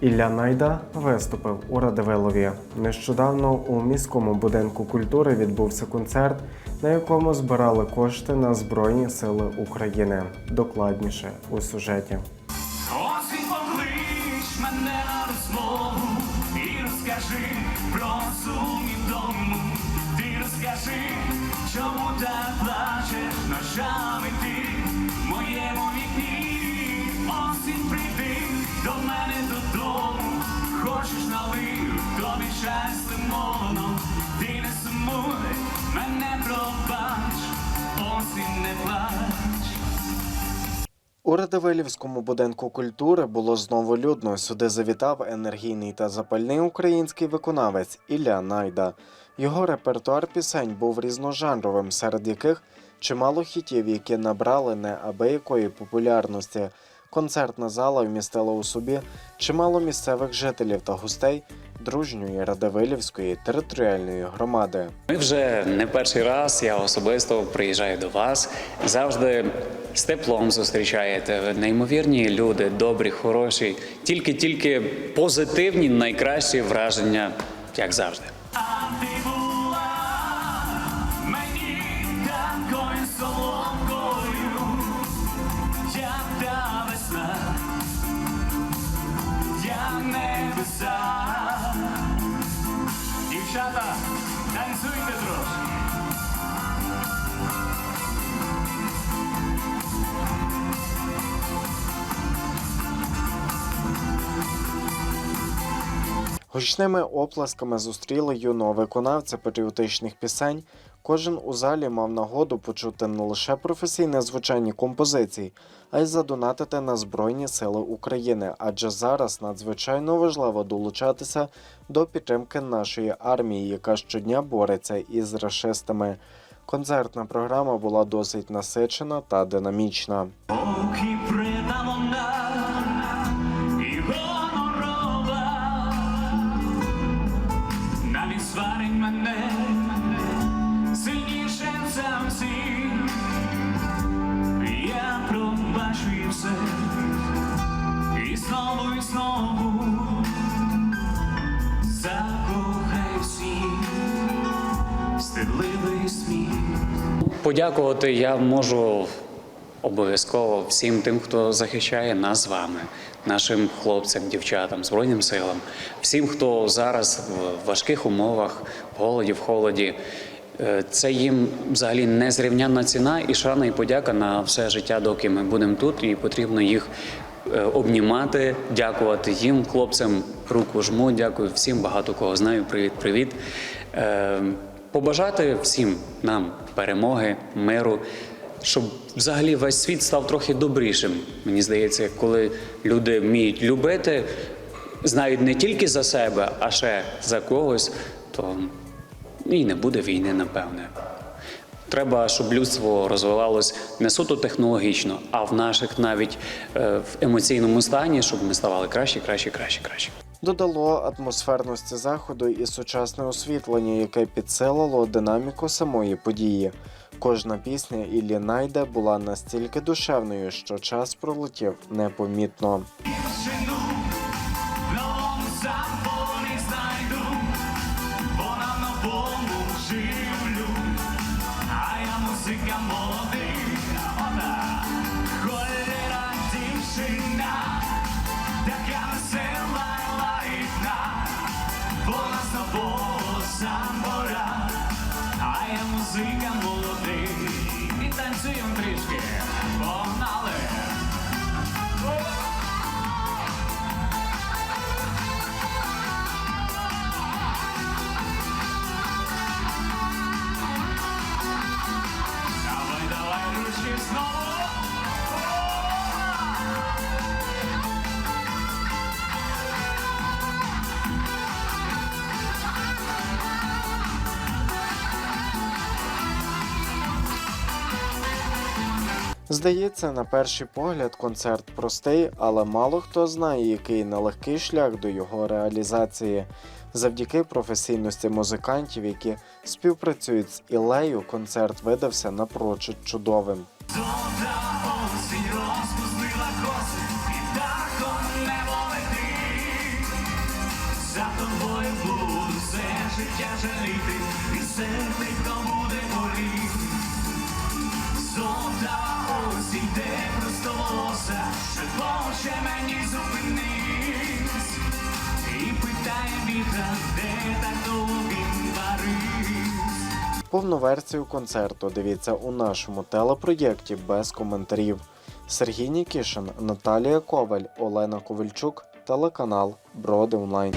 Ілля Найда виступив у Радивилові. Нещодавно у міському будинку культури відбувся концерт, на якому збирали кошти на Збройні Сили України. Докладніше у сюжеті. Мене на про сум і вдому. Ти чому так плачеш ночами ти У Радивилівському будинку культури було знову людно. Сюди завітав енергійний та запальний український виконавець Ілля Найда. Його репертуар пісень був різножанровим, серед яких чимало хітів, які набрали неабиякої популярності. Концертна зала вмістила у собі чимало місцевих жителів та гостей дружньої Радавилівської територіальної громади. Ми вже не перший раз. Я особисто приїжджаю до вас. Завжди з теплом зустрічаєте. Неймовірні люди, добрі, хороші, тільки-тільки позитивні, найкращі враження, як завжди. Дівчата, танцюйте трошки. Гучними оплесками зустріли юного виконавця патріотичних пісень. Кожен у залі мав нагоду почути не лише професійне звучання композицій, а й задонатити на Збройні Сили України, адже зараз надзвичайно важливо долучатися до підтримки нашої армії, яка щодня бореться із рашистами. Концертна програма була досить насичена та динамічна. Подякувати я можу обов'язково всім тим, хто захищає нас з вами, нашим хлопцям, дівчатам, збройним силам, всім, хто зараз в важких умовах, в голоді, в холоді. Е, Це їм взагалі незрівнянна ціна і шана і подяка на все життя, доки ми будемо тут, і потрібно їх е, обнімати, дякувати їм, хлопцям, руку жму, дякую всім, багато кого знаю. Привіт, привіт. Побажати всім нам перемоги, миру, щоб взагалі весь світ став трохи добрішим. Мені здається, коли люди вміють любити, знають не тільки за себе, а ще за когось, то і не буде війни, напевне. Треба, щоб людство розвивалось не суто технологічно, а в наших навіть е, в емоційному стані, щоб ми ставали краще, краще, краще, краще. Додало атмосферності заходу і сучасне освітлення, яке підсилило динаміку самої події. Кожна пісня Іллі Найде була настільки душевною, що час пролетів непомітно. Дівчину в Здається, на перший погляд концерт простий, але мало хто знає, який нелегкий шлях до його реалізації. Завдяки професійності музикантів, які співпрацюють з Ілею, концерт видався напрочуд чудовим. Життя жаліти, і серце буде боліти. Золота осінь йде просто волоса, що хоче мені зупинись. І питає вітер, де так довго він Париж. Повну версію концерту дивіться у нашому телепроєкті без коментарів. Сергій Нікішин, Наталія Коваль, Олена Ковальчук, телеканал Броди Онлайн.